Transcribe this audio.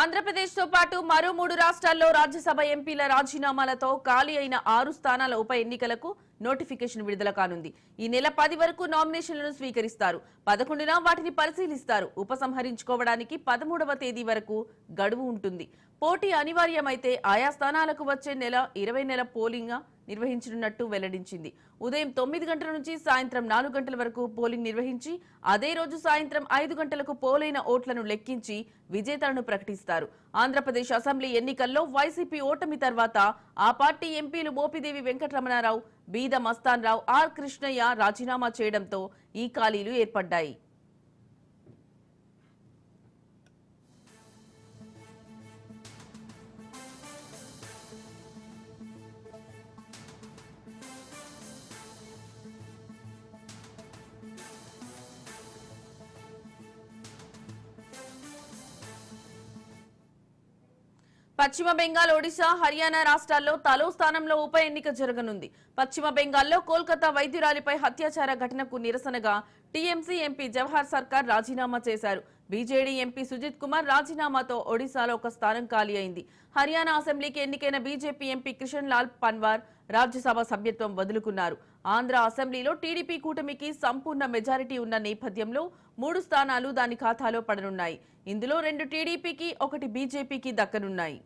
ఆంధ్రప్రదేశ్తో పాటు మరో మూడు రాష్ట్రాల్లో రాజ్యసభ ఎంపీల రాజీనామాలతో ఖాళీ అయిన ఆరు స్థానాల ఉప ఎన్నికలకు నోటిఫికేషన్ విడుదల కానుంది. ఈ నెల పది వరకు నామినేషన్లను స్వీకరిస్తారు. పదకొండున వాటిని పరిశీలిస్తారు. ఉపసంహరించుకోవడానికి పదమూడవ తేదీ వరకు గడువు ఉంటుంది. పోటీ అనివార్యమైతే ఆయా స్థానాలకు వచ్చే నెల ఇరవై నెల పోలింగ్ నిర్వహించనున్నట్టు వెల్లడించింది. ఉదయం తొమ్మిది గంటల నుంచి సాయంత్రం నాలుగు గంటల వరకు పోలింగ్ నిర్వహించి అదే రోజు సాయంత్రం ఐదు గంటలకు పోలైన ఓట్లను లెక్కించి విజేతలను ప్రకటిస్తారు. ఆంధ్రప్రదేశ్ అసెంబ్లీ ఎన్నికల్లో వైసీపీ ఓటమి తర్వాత ఆ పార్టీ ఎంపీలు మోపిదేవి వెంకటరమణారావు బీద మస్తాన్ రావు ఆర్ కృష్ణయ్య రాజీనామా చేయడంతో ఈ ఖాళీలు ఏర్పడ్డాయి. పశ్చిమ బెంగాల్ ఒడిశా హర్యానా రాష్ట్రాల్లో తలో స్థానంలో ఉప ఎన్నిక జరగనుంది. పశ్చిమ బెంగాల్లో కోల్కతా వైద్యురాలిపై హత్యాచార ఘటనకు నిరసనగా టీఎంసీ ఎంపీ జవహర్ సర్కార్ రాజీనామా చేశారు. బీజేడీ ఎంపీ సుజిత్ కుమార్ రాజీనామాతో ఒడిశాలో ఒక స్థానం ఖాళీ అయింది. హర్యానా అసెంబ్లీకి ఎన్నికైన బీజేపీ ఎంపీ కిషన్ లాల్ పన్వార్ రాజ్యసభ సభ్యత్వం వదులుకున్నారు. ఆంధ్ర అసెంబ్లీలో టీడీపీ కూటమికి సంపూర్ణ మెజారిటీ ఉన్న నేపథ్యంలో మూడు స్థానాలు దాని ఖాతాలో పడనున్నాయి. ఇందులో రెండు టీడీపీకి ఒకటి బీజేపీకి దక్కనున్నాయి.